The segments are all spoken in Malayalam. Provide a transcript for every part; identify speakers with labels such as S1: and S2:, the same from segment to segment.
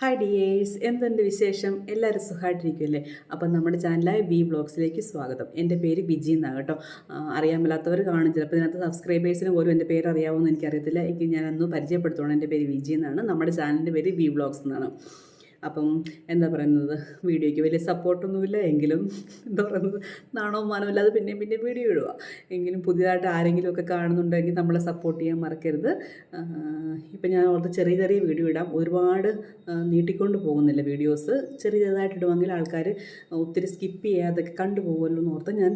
S1: ഹായ് ഡിയേഴ്സ് എന്തുണ്ട് വിശേഷം? എല്ലാവരും സുഖമായിട്ടിരിക്കുമല്ലേ അപ്പം നമ്മുടെ ചാനലായ വി വ്ളോഗ്സിലേക്ക് സ്വാഗതം. എന്റെ പേര് ബിജി എന്നാണ് കേട്ടോ. അറിയാൻ മേലാത്തവർ കാണും. ചിലപ്പോൾ ഇതിനകത്ത് സബ്സ്ക്രൈബേഴ്സിന് പോലും എന്റെ പേര് അറിയാവുമെന്ന് എനിക്കറിയത്തില്ല. എനിക്ക് ഞാൻ അന്ന് പരിചയപ്പെടുത്തണം എന്റെ പേര് വിജി എന്നാണ്. നമ്മുടെ ചാനലിന്റെ പേര് വി വ്ളോഗ്സ് എന്നാണ്. അപ്പം എന്താ പറയുന്നത് വീഡിയോയ്ക്ക് വലിയ സപ്പോർട്ടൊന്നുമില്ല. എങ്കിലും എന്താ പറയുന്നത് നാണോ മാനമില്ലാതെ പിന്നെയും പിന്നെയും വീഡിയോ ഇടുക. എങ്കിലും പുതിയതായിട്ട് ആരെങ്കിലുമൊക്കെ കാണുന്നുണ്ടെങ്കിൽ നമ്മളെ സപ്പോർട്ട് ചെയ്യാൻ മറക്കരുത്. ഇപ്പം ഞാൻ ഓർത്ത് ചെറിയ ചെറിയ വീഡിയോ ഇടാം. ഒരുപാട് നീട്ടിക്കൊണ്ട് പോകുന്നില്ല വീഡിയോസ്. ചെറിയ ചെറുതായിട്ട് ഇടുമെങ്കിൽ ആൾക്കാർ ഒത്തിരി സ്കിപ്പ് ചെയ്യാതെ കണ്ടുപോകുമല്ലോ എന്ന് ഓർത്ത് ഞാൻ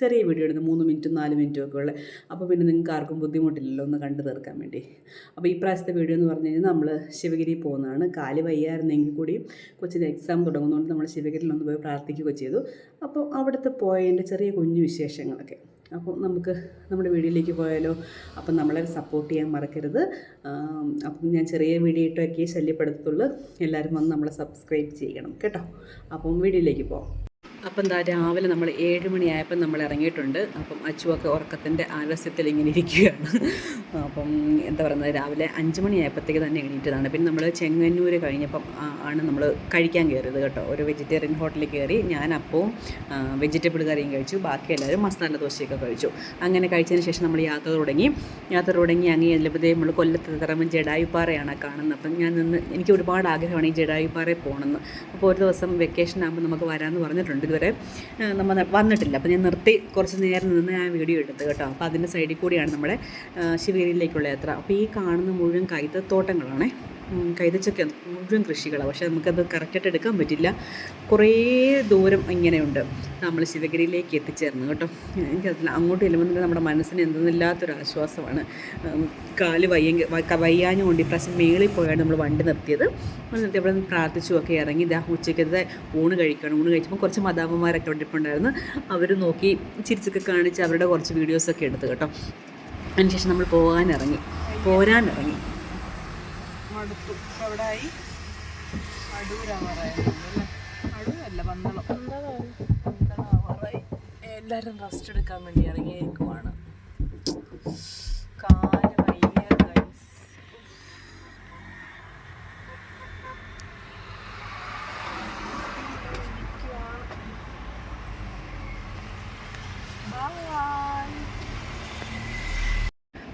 S1: ചെറിയ വീഡിയോ എടുത്ത് മൂന്ന് മിനിറ്റും നാല് മിനിറ്റും ഒക്കെ ഉള്ളത് അപ്പോൾ പിന്നെ നിങ്ങൾക്ക് ആർക്കും ബുദ്ധിമുട്ടില്ലല്ലോ ഒന്ന് കണ്ടു തീർക്കാൻ വേണ്ടി. അപ്പോൾ ഈ പ്രാവശ്യത്തെ വീഡിയോ എന്ന് പറഞ്ഞു കഴിഞ്ഞാൽ നമ്മൾ ശിവഗിരി പോകുന്നതാണ്. കാൽ വയ്യായിരുന്നെങ്കിൽ കൂടിയും കൊച്ചിന്റെ എക്സാം തുടങ്ങുന്നതുകൊണ്ട് നമ്മൾ ശിവഗിരിയിൽ ഒന്ന് പോയി പ്രാർത്ഥിക്കുകയൊക്കെ ചെയ്തു. അപ്പോൾ അവിടുത്തെ പോയതിന്റെ ചെറിയ കുഞ്ഞു വിശേഷങ്ങളൊക്കെ. അപ്പോൾ നമുക്ക് നമ്മുടെ വീഡിയോയിലേക്ക് പോയാലോ? അപ്പം നമ്മളെ സപ്പോർട്ട് ചെയ്യാൻ മറക്കരുത്. അപ്പം ഞാൻ ചെറിയ വീഡിയോ ഇട്ടൊക്കെ ശല്യപ്പെടുത്തുള്ളൂ. എല്ലാവരും വന്ന് നമ്മളെ സബ്സ്ക്രൈബ് ചെയ്യണം കേട്ടോ. അപ്പം വീഡിയോയിലേക്ക് പോകാം അപ്പം എന്താ രാവിലെ നമ്മൾ ഏഴ് മണിയായപ്പം നമ്മൾ ഇറങ്ങിയിട്ടുണ്ട്. അപ്പം അച്ചുവൊക്കെ ഉറക്കത്തിന്റെ ആലസ്യത്തിൽ ഇങ്ങനെ ഇരിക്കുകയാണ്. അപ്പം എന്താ പറയുന്നത് രാവിലെ അഞ്ച് മണിയായപ്പോഴത്തേക്ക് തന്നെ എണീറ്റതാണ്. പിന്നെ നമ്മൾ ചെങ്ങന്നൂർ കഴിഞ്ഞപ്പം ആണ് നമ്മൾ കഴിക്കാൻ കയറിയത് കേട്ടോ. ഒരു വെജിറ്റേറിയൻ ഹോട്ടലിൽ കയറി ഞാൻ അപ്പവും വെജിറ്റബിൾ കറിയും കഴിച്ചു. ബാക്കി എല്ലാവരും മസാല ദോശയൊക്കെ കഴിച്ചു. അങ്ങനെ കഴിച്ചതിന് ശേഷം നമ്മൾ യാത്ര തുടങ്ങി. യാത്ര തുടങ്ങി അങ്ങനെ ചെല്ലുമ്പോഴത്തേ നമ്മൾ കൊല്ലത്ത് ഇറങ്ങുമ്പോൾ ജഡായുപ്പാറയാണ് കാണുന്നത്. അപ്പം ഞാൻ നിന്ന് എനിക്ക് ഒരുപാട് ആഗ്രഹമാണ് ഈ ജഡായുപ്പാറയിൽ പോകണമെന്ന്. അപ്പോൾ ഒരു ദിവസം വെക്കേഷൻ ആകുമ്പോൾ നമുക്ക് വരാമെന്ന് പറഞ്ഞിട്ടുണ്ട്. ഇതുവരെ നമ്മൾ വന്നിട്ടില്ല. അപ്പോൾ ഞാൻ നിർത്തി കുറച്ച് നേരം നിന്ന് ഞാൻ വീഡിയോ എടുത്തു കേട്ടോ. അപ്പോൾ അതിന്റെ സൈഡിൽ കൂടിയാണ് നമ്മുടെ ശിവേരിയിലേക്കുള്ള യാത്ര. അപ്പോൾ ഈ കാണുന്ന മുഴുവൻ കൈതത്തോട്ടങ്ങളാണേ ഉം, കൈതച്ചക്ക മുഴുവൻ കൃഷികളാണ് പക്ഷേ നമുക്കത് കറക്റ്റായിട്ട് എടുക്കാൻ പറ്റില്ല. കുറേ ദൂരം ഇങ്ങനെയുണ്ട്. നമ്മൾ ശിവഗിരിയിലേക്ക് എത്തിച്ചേർന്നു കേട്ടോ. എനിക്കറിയില്ല അങ്ങോട്ട് ചെല്ലുമ്പോൾ നമ്മുടെ മനസ്സിന് എന്തെന്നില്ലാത്തൊരു ആശ്വാസമാണ്. കാൽ വയ്യെങ്കിൽ വയ്യാഞ്ഞു കൊണ്ട് ഇപ്രാവശ്യം മേളിൽ പോയാണ് നമ്മൾ വണ്ടി നിർത്തിയത്. നിർത്തി അവിടെ പ്രാർത്ഥിച്ചു ഒക്കെ ഇറങ്ങി ഇതാ ഉച്ചയ്ക്കത്തെ ഊണ് കഴിക്കണം. ഊണ് കഴിച്ചപ്പോൾ കുറച്ച് മതാമ്മമാരൊക്കെ ഇരിപ്പുണ്ടായിരുന്നു. അവർ നോക്കി ചിരിച്ചൊക്കെ കാണിച്ച് അവരുടെ കുറച്ച് വീഡിയോസൊക്കെ എടുത്തു കേട്ടോ. അതിനുശേഷം നമ്മൾ പോകാനിറങ്ങി. പോരാനിറങ്ങി.
S2: മടുത്തു. എവിടായി അടൂരാവാറായി അടൂരല്ല പന്തളം പന്തളാവാറായി എല്ലാവരും റെസ്റ്റ് എടുക്കാൻ വേണ്ടി ഇറങ്ങിയേക്കുവാണ്.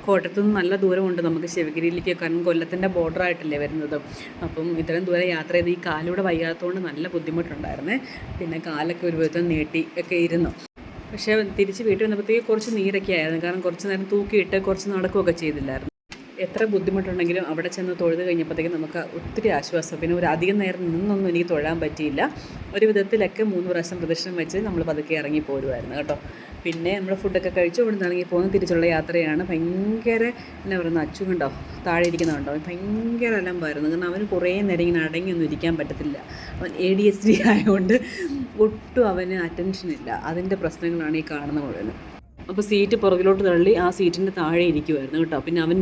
S1: കോട്ടയത്തു നിന്ന് നല്ല ദൂരമുണ്ട് നമുക്ക് ശിവഗിരിയിലേക്ക്. കാരണം കൊല്ലത്തിന്റെ ബോർഡറായിട്ടല്ലേ വരുന്നത്. അപ്പം ഇത്രയും ദൂരം യാത്ര ചെയ്ത് ഈ കാലൂടെ വയ്യാത്തതുകൊണ്ട് നല്ല ബുദ്ധിമുട്ടുണ്ടായിരുന്നേ. പിന്നെ കാലൊക്കെ ഒരു വിധത്തിൽ നീട്ടി ഒക്കെ ഇരുന്നു. പക്ഷേ തിരിച്ച് വീട്ടിൽ വന്നപ്പോഴത്തേക്ക് കുറച്ച് നീരൊക്കെ ആയിരുന്നു. കാരണം കുറച്ച് നേരം തൂക്കിയിട്ട് കുറച്ച് നടക്കുകയൊക്കെ ചെയ്തില്ലായിരുന്നു. എത്ര ബുദ്ധിമുട്ടുണ്ടെങ്കിലും അവിടെ ചെന്ന് തൊഴുത് കഴിഞ്ഞപ്പോഴത്തേക്കും നമുക്ക് ഒത്തിരി ആശ്വാസം. പിന്നെ ഒരു അധികം നേരം നിന്നൊന്നും എനിക്ക് തൊഴാൻ പറ്റിയില്ല. ഒരു വിധത്തിലൊക്കെ മൂന്ന് പ്രാവശ്യം പ്രദർശനം വെച്ച് നമ്മൾ പതുക്കെ ഇറങ്ങി പോരുമായിരുന്നു കേട്ടോ. പിന്നെ നമ്മൾ ഫുഡൊക്കെ കഴിച്ചു ഇവിടെ നിന്ന് ഇറങ്ങി പോകുന്ന തിരിച്ചുള്ള യാത്രയാണ്. ഭയങ്കര എന്നാ പറയുന്നത് അച്ചു കണ്ടോ താഴെ ഇരിക്കുന്നുണ്ടോ ഭയങ്കര അലമ്പായിരുന്നു. കാരണം അവന് കുറേ നേരം ഇങ്ങനെ അടങ്ങിയൊന്നും ഇരിക്കാൻ പറ്റത്തില്ല. അവൻ എ ഡി എസ് ഡി ആയതുകൊണ്ട് ഒട്ടും അവന് അറ്റൻഷൻ ഇല്ല. അതിന്റെ പ്രശ്നങ്ങളാണ് ഈ കാണുന്ന മുഴുവനും. അപ്പോൾ സീറ്റ് പുറകിലോട്ട് തള്ളി ആ സീറ്റിന്റെ താഴെ ഇരിക്കുമായിരുന്നു കേട്ടോ. പിന്നെ അവൻ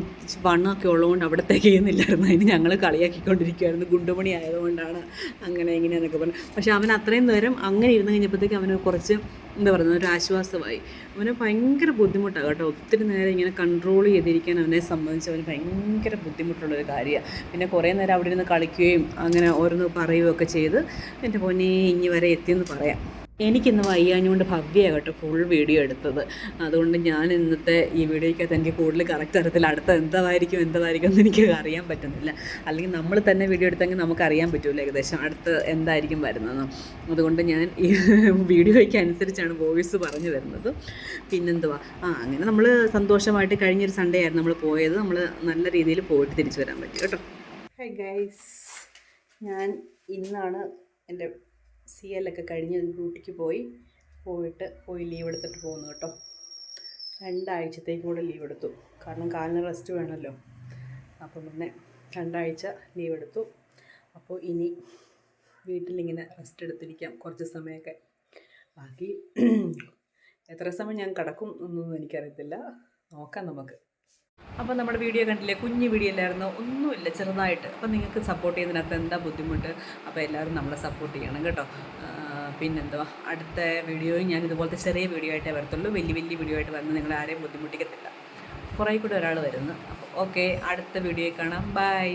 S1: വണ്ണമൊക്കെ ഉള്ളതുകൊണ്ട് അവിടെ തികയുന്നില്ലായിരുന്നു അതിന് ഞങ്ങൾ കളിയാക്കിക്കൊണ്ടിരിക്കുമായിരുന്നു ഗുണ്ടുമണി ആയതുകൊണ്ടാണ് അങ്ങനെ ഇങ്ങനെയെന്നൊക്കെ പറഞ്ഞു. പക്ഷേ അവൻ അത്രയും നേരം അങ്ങനെ ഇരുന്ന് കഴിഞ്ഞപ്പോഴത്തേക്ക് അവന് കുറച്ച് എന്താ പറയുന്നത് ഒരു ആശ്വാസമായി. അവന് ഭയങ്കര ബുദ്ധിമുട്ടാണ് കേട്ടോ. ഒത്തിരി നേരം ഇങ്ങനെ കൺട്രോൾ ചെയ്തിരിക്കാൻ അവനെ സംബന്ധിച്ച് അവന് ഭയങ്കര ബുദ്ധിമുട്ടുള്ളൊരു കാര്യമാണ്. പിന്നെ കുറേ നേരം അവിടെ ഇരുന്ന് കളിക്കുകയും അങ്ങനെ ഓരോന്ന് പറയുകയൊക്കെ ചെയ്ത് എന്റെ പൊന്നെ ഇനി വരെ എത്തിയെന്ന് പറയാം. എനിക്കിന്ന് വയ്യാഞ്ഞുകൊണ്ട് ഭവ്യമാകട്ടെ കേട്ടോ ഫുൾ വീഡിയോ എടുത്തത്. അതുകൊണ്ട് ഞാൻ ഇന്നത്തെ ഈ വീഡിയോയ്ക്കകത്ത് എനിക്ക് കൂടുതൽ കറക്റ്റ് തരത്തിൽ അടുത്ത എന്തായിരിക്കും എന്തായിരിക്കും എന്ന് എനിക്ക് അറിയാൻ പറ്റുന്നില്ല. അല്ലെങ്കിൽ നമ്മൾ തന്നെ വീഡിയോ എടുത്തെങ്കിൽ നമുക്ക് അറിയാൻ പറ്റുമല്ലോ ഏകദേശം അടുത്ത് എന്തായിരിക്കും വരുന്നത് അതുകൊണ്ട് ഞാൻ ഈ വീഡിയോയ്ക്ക് അനുസരിച്ചാണ് വോയിസ് പറഞ്ഞു വരുന്നത്. പിന്നെന്തുവാ? ആ അങ്ങനെ നമ്മൾ സന്തോഷമായിട്ട് കഴിഞ്ഞൊരു സൺഡേ ആയിരുന്നു നമ്മൾ പോയത്. നമ്മൾ നല്ല രീതിയിൽ പോയിട്ട് തിരിച്ചു വരാൻ പറ്റും കേട്ടോ. ഹൈ ഗൈസ് ഞാൻ ഇന്നാണ് എന്റെ സി എല്ലൊക്കെ കഴിഞ്ഞ് ഡ്യൂട്ടിക്ക് പോയി. പോയിട്ട് പോയി ലീവ് എടുത്തിട്ട് പോകുന്നു കേട്ടോ. രണ്ടാഴ്ചത്തേക്കും കൂടെ ലീവ് എടുത്തു. കാരണം കാലിന് റെസ്റ്റ് വേണമല്ലോ. അപ്പം പിന്നെ രണ്ടാഴ്ച ലീവ് എടുത്തു. അപ്പോൾ ഇനി വീട്ടിലിങ്ങനെ റെസ്റ്റ് എടുത്തിരിക്കാം. കുറച്ച് സമയമൊക്കെ ബാക്കി. എത്ര സമയം ഞാൻ കിടക്കും എന്നൊന്നും എനിക്കറിയത്തില്ല. നോക്കാം നമുക്ക്. അപ്പോൾ നമ്മുടെ വീഡിയോ കണ്ടില്ലേ? കുഞ്ഞു വീഡിയോ അല്ലായിരുന്നു. ഒന്നുമില്ല ചെറുതായിട്ട്. അപ്പോൾ നിങ്ങൾക്ക് സപ്പോർട്ട് ചെയ്യുന്നതിനകത്ത് എന്താ ബുദ്ധിമുട്ട്? അപ്പോൾ എല്ലാവരും നമ്മളെ സപ്പോർട്ട് ചെയ്യണം കേട്ടോ. പിന്നെന്തുവാ? അടുത്ത വീഡിയോയും ഞാൻ ഇതുപോലത്തെ ചെറിയ വീഡിയോ ആയിട്ടേ വരത്തുള്ളൂ. വലിയ വലിയ വീഡിയോ ആയിട്ട് വന്ന് നിങ്ങൾ ആരെയും ബുദ്ധിമുട്ടിക്കത്തില്ല. കുറേ കൂടെ ഒരാൾ വരുന്നു. അപ്പോൾ ഓക്കെ അടുത്ത വീഡിയോ കാണാം. ബൈ